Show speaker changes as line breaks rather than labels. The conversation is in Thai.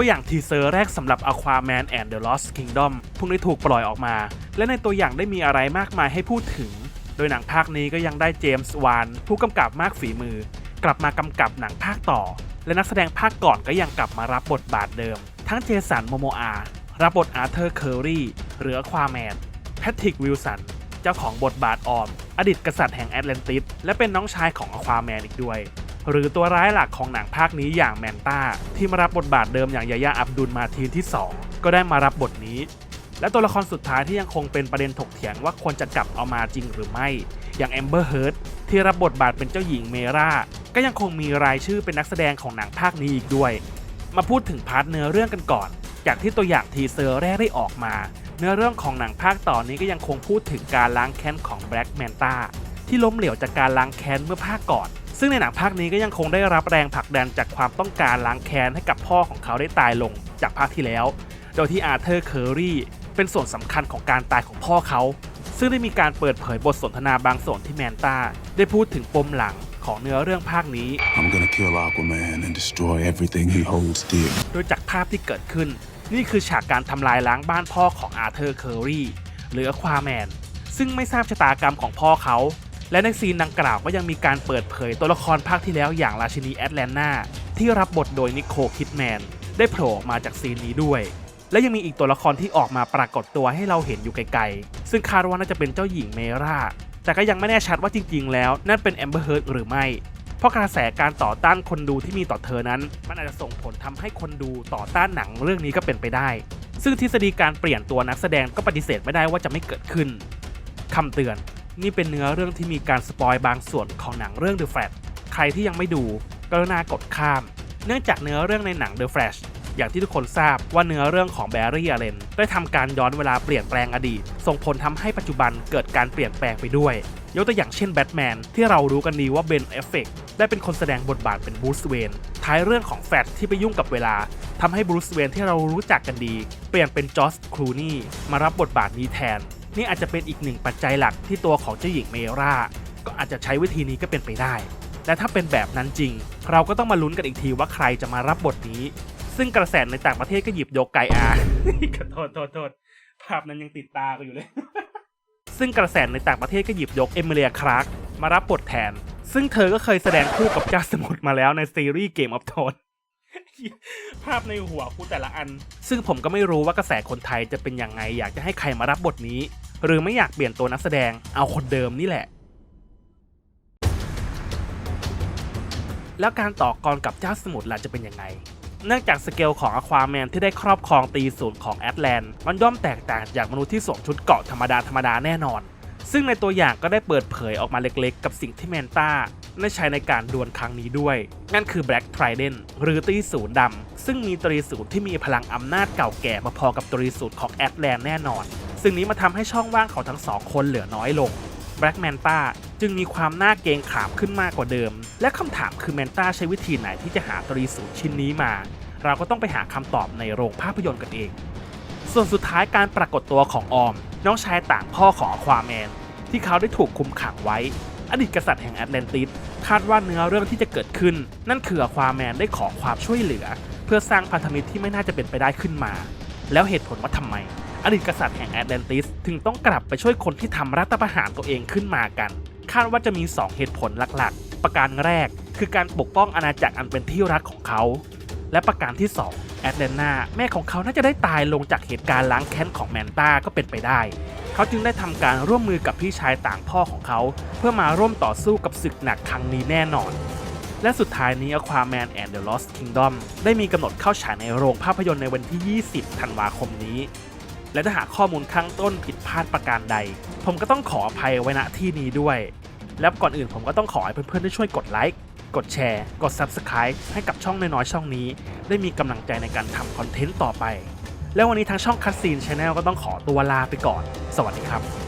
ตัวอย่างทีเซอร์แรกสำหรับ Aquaman and the Lost Kingdom เพิ่งได้ถูกปล่อยออกมา และในตัวอย่างได้มีอะไรมากมายให้พูดถึง โดยหนังภาคนี้ก็ยังได้เจมส์วานผู้กำกับมากฝีมือ กลับมากำกับหนังภาคต่อ และนักแสดงภาคก่อนก็ยังกลับมารับบทบาทเดิม ทั้งเจสันโมโมอารับบทอาร์เธอร์เคอรีหรือควาแมนแพทริกวิลสันเจ้าของบทบาทออม อดีตกษัตริย์แห่งแอตแลนติสและเป็นน้องชายของอควาแมนอีกด้วย หรือตัวร้ายหลักของหนังภาคนี้อย่างแมนตาที่มารับบทบาทเดิมอย่างยายาอับดุลมาทีนที่ 2 ก็ได้มารับบทนี้ และตัวละครสุดท้ายที่ยังคงเป็นประเด็นถกเถียงว่าควรจะกลับเอามาจริงหรือไม่ อย่างแอมเบอร์เฮิร์ตที่รับบทบาทเป็นเจ้าหญิงเมราก็ยังคงมีรายชื่อเป็นนักแสดงของหนังภาคนี้อีกด้วย มาพูดถึงพาร์ทเนื้อเรื่องกันก่อนจากที่ตัวอย่างทีเซอร์แรกได้ออกมา เนื้อเรื่องของหนังภาคต่อนนี้ก็ยังคงพูดถึงการล้างแค้นของแบล็กแมนตาที่ล้มเหลวจากการล้างแค้นเมื่อภาคก่อน ซึ่งในหนังภาคนี้ก็ยังคงได้รับแรงผลักดันจากความต้องการล้างแค้นให้กับพ่อของเขาได้ตายลงจากภาคที่แล้ว โดยที่อาร์เธอร์เคอรีเป็นส่วนสำคัญของการตายของพ่อเขา ซึ่งได้มีการเปิดเผยบทสนทนาบางส่วนที่แมนตาได้พูดถึงปมหลังของเนื้อเรื่องภาคนี้
I'm gonna kill Aquaman and destroy everything he holds dear.
โดยจากภาพที่เกิดขึ้น นี่คือฉากการทำลายล้างบ้านพ่อของอาร์เธอร์เคอรีหรืออควาแมนซึ่งไม่ทราบชะตากรรมของพ่อเขา และในซีนดังกล่าวก็ยังมีการเปิดเผยตัวละครภาคที่แล้วอย่างราชินีแอตแลนนาที่รับบทโดยนิโคลคิดแมนได้โผล่ออกมาจากซีนนี้ด้วย และยังมีอีกตัวละครที่ออกมาปรากฏตัวให้เราเห็นอยู่ไกลๆ ซึ่งคาดว่าน่าจะเป็นเจ้าหญิงเมรา แต่ก็ยังไม่แน่ชัดว่าจริงๆ แล้วนั่นเป็นแอมเบอร์เฮิร์หรือไม่ เพราะกระแสการต่อต้านคนดูที่มีต่อเธอนั้น มันอาจจะส่งผลทำให้คนดูต่อต้านหนังเรื่องนี้ก็เป็นไปได้ ซึ่งทฤษฎีการเปลี่ยนตัวนักแสดงก็ปฏิเสธไม่ได้ว่าจะไม่เกิดขึ้นคำเตือน นี่เป็นเนื้อเรื่องที่มีการสปอยบางส่วนของหนังเรื่อง The Flash ใครที่ยังไม่ดูกรุณากดข้าม เนื่องจากเนื้อเรื่องในหนัง The Flash อย่างที่ทุกคนทราบว่าเนื้อเรื่องของแบร์รี่อเลนได้ทำการย้อนเวลาเปลี่ยนแปลงอดีต ส่งผลทำให้ปัจจุบันเกิดการเปลี่ยนแปลงไปด้วย ยกตัวอย่างเช่นแบทแมนที่เรารู้กันดีว่าเบนเอฟเฟกได้เป็นคนแสดงบทบาทเป็นบรูซเวนท้ายเรื่องของแฟตที่ไปยุ่งกับเวลาทำให้บรูซเวนที่เรารู้จักกันดี เปลี่ยนเป็นจอสครูนี่มารับบทบาทนี้แทน นี่อาจจะเป็นอีกหนึ่งปัจจัยหลักที่ตัวของเจ้าหญิงเมราก็อาจจะใช้วิธีนี้ก็เป็นไปได้ และถ้าเป็นแบบนั้นจริง เราก็ต้องมาลุ้นกันอีกทีว่าใครจะมารับบทนี้ ซึ่งกระแสในต่างประเทศก็หยิบยกไกอาขอโทษโทษโทษภาพนั้นยังติดตากูอยู่เลย ซึ่งกระแสในต่างประเทศก็หยิบยกเอมิเลียคลาร์กมารับบทแทน ซึ่งเธอก็เคยแสดงคู่กับเจ้าสมุทรมาแล้วในซีรีส์เกมออฟโทน ภาพในหัวกูแต่ละอัน ซึ่งผมก็ไม่รู้ว่ากระแสคนไทยจะเป็นยังไง อยากจะให้ใครมารับบทนี้ หรือไม่อยากเปลี่ยนตัวนักแสดงเอาคนเดิมนี่แหละ แล้วการต่อกรกับเจ้าสมุทรล่ะจะเป็นยังไงเนื่องจากสเกลของอควาแมนที่ได้ครอบครองตีศูนย์ของแอตแลนต์มันย่อมแตกต่างจากมนุษย์ที่สวมชุดเกาะธรรมดาธรรมดาแน่นอน ซึ่งในตัวอย่างก็ได้เปิดเผยออกมาเล็กๆ กับสิ่งที่แมนต้าได้ใช้ในการดวลครั้งนี้ด้วย นั่นคือ Black Trident หรือตรีศูนย์ดำ ซึ่งมีตรีศูนย์ที่มีพลังอำนาจเก่าแก่มาพอกับตรีศูนย์ของแอตแลนต์แน่นอน ซึ่งนี้มาทำให้ช่องว่างของทั้งสองคนเหลือน้อยลงแบล็กแมนตาจึงมีความน่าเกรงขามขึ้นมากกว่าเดิม และคำถามคือแมนตาใช้วิธีไหนที่จะหาตรีศูนย์ชิ้นนี้มา เราก็ต้องไปหาคำตอบในโรงภาพยนตร์กันเอง ส่วนสุดท้ายการปรากฏตัวของออม น้องชายต่างพ่อของควาแมน ที่เขาได้ถูกคุมขังไว้ อดีตกษัตริย์แห่งแอตแลนติสคาดว่าเนื้อเรื่องที่จะเกิดขึ้น นั่นคือควาแมนได้ขอความช่วยเหลือ เพื่อสร้างพันธมิตรที่ไม่น่าจะเป็นไปได้ขึ้นมา แล้วเหตุผลว่าทำไม อดีตกษัตริย์แห่งแอตแลนติสถึงต้องกลับไปช่วยคนที่ทำรัฐประหารตัวเองขึ้นมากัน คาดว่าจะมี 2 เหตุผลหลักๆ ประการแรก คือการปกป้องอาณาจักรอันเป็นที่รักของเขา และประการที่ 2 แอตแลนนาแม่ของเขาน่าจะได้ตายลงจากเหตุการณ์ล้างแค้นของแมนตาก็เป็นไปได้ เขาจึงได้ทำการร่วมมือกับพี่ชายต่างพ่อของเขา เพื่อมาร่วมต่อสู้กับศึกหนักครั้งนี้แน่นอน และสุดท้ายนี้ Aquaman and the Lost Kingdom ได้มีกำหนดเข้าฉายในโรงภาพยนตร์ในวันที่ 20 ธันวาคมนี้ และถ้าหากข้อมูลข้างต้นผิดพลาดประการใด ผมก็ต้องขออภัยไว้ณที่นี้ด้วย และก่อนอื่นผมก็ต้องขอให้เพื่อนๆได้ช่วยกดไลค์ กดแชร์ กด Subscribe ให้กับช่องน้อยๆช่องนี้ ได้มีกำลังใจในการทำคอนเทนต์ต่อไป แล้ววันนี้ทางช่องคัสซีนชาแนลก็ต้องขอตัวลาไปก่อน สวัสดีครับ